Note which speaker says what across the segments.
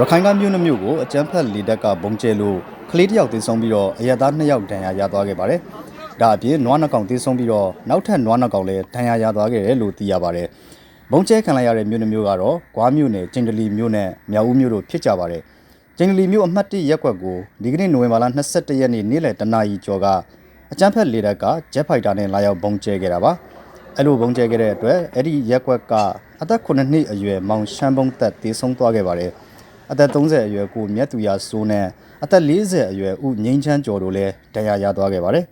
Speaker 1: ရခိုင်ကမြို့နှမျိုးကိုအကြမ်းဖက်လေတပ်ကဘုံကျဲလို့ကလေးတစ်ယောက်သေဆုံးပြီးတော့အရက်သား2ယောက်ဒဏ်ရာရသွားခဲ့ပါတယ်။ဒါအပြင်နွားနှကောင်သေဆုံးပြီးတော့နောက်ထပ်နွားနှကောင်လည်းဒဏ်ရာရသွားခဲ့တယ်လို့သိရပါတယ်။ဘုံကျဲခံလိုက်ရတဲ့မြို့နှမျိုးကတော့ဂွားမြို့နယ်ကျင်တလီမြို့နဲ့မြောက်ဦးမြို့တို့ဖြစ်ကြပါတယ်။ကျင်တလီမြို့အမှတ်1ရပ်ကွက်ကိုဒီကနေ့နိုဝင်ဘာလ22ရက်နေ့နေ့လယ်တနာရီကျော်ကအကြမ်းဖက်လေတပ်ကဂျက်ဖိုက်တာနဲ့လာရောက်ဘုံကျဲခဲ့တာပါ။အဲ့လိုဘုံကျဲခဲ့တဲ့အတွက်အဲ့ဒီရက်ကွက်ကအသက်9နှစ်အရွယ်မောင်ရှမ်းဘုံသက်သေဆုံးသွားခဲ့ပါတယ်။ အသက်30အရွယ်ကိုမြတ်သူရစိုးနဲ့အသက်40အရွယ်ဦးငိမ့်ချမ်းကျော်တို့လည်းဒဏ်ရာရသွားခဲ့ပါတယ်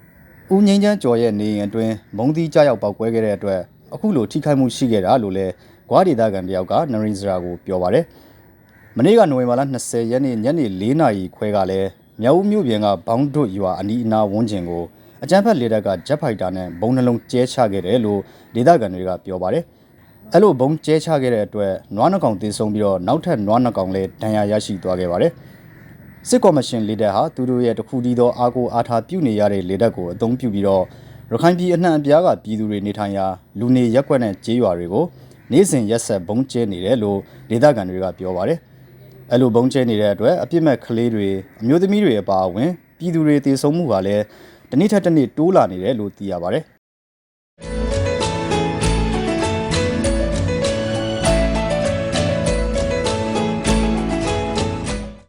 Speaker 1: ။ဦးငိမ့်ချမ်းကျော်ရဲ့နေအိမ်အတွင်းမုံတီးကြရောက်ပောက်ကွဲခဲ့တဲ့အတွက်အခုလိုထိခိုက်မှုရှိခဲ့တာလို့လည်းဂွားဒေတာကန်တယောက်ကနရီစရာကိုပြောပါတယ်။မနေ့ကနိုဝင်ဘာလ20ရက်နေ့ညနေ4နာရီခွဲကလည်းမြောက်ဦးမြို့ပြင်ကဘောင်းဒွတ်ရွာအနီးအနားဝန်းကျင်ကိုအကြမ်းဖက်လေတပ်ကဂျက်ဖိုက်တာနဲ့ဘုံနှလုံးကျဲချခဲ့တယ်လို့ဒေတာကန်တွေကပြောပါတယ်။ အဲ့လိုဘုံကျဲချခဲ့တဲ့အတွက်နွားနှကောင်တေဆုံးပြီးတော့နောက်ထပ်နွားနှကောင်လည်းဒဏ်ရာရရှိသွားခဲ့ပါတယ်။စစ်ကော်မရှင်လေတပ်ဟာသူတို့ရဲ့တခုတည်းသောအာကိုအားထားပြုနေရတဲ့လေတပ်ကိုအသုံးပြုပြီးတော့ရခိုင်ပြည်အနှံ့အပြားကပြည်သူတွေနေထိုင်ရာလူနေရက်ကွက်နဲ့ကျေးရွာတွေကိုနေ့စဉ်ရက်ဆက်ဘုံကျဲနေတယ်လို့ဒေသခံတွေကပြောပါတယ်။အဲ့လိုဘုံကျဲနေတဲ့အတွက်အပြစ်မဲ့ကလေးတွေအမျိုးသမီးတွေအပါအဝင်ပြည်သူတွေတည်ဆုံမှုကလည်းတစ်နေ့ထက်တစ်နေ့တိုးလာနေတယ်လို့သိရပါတယ်။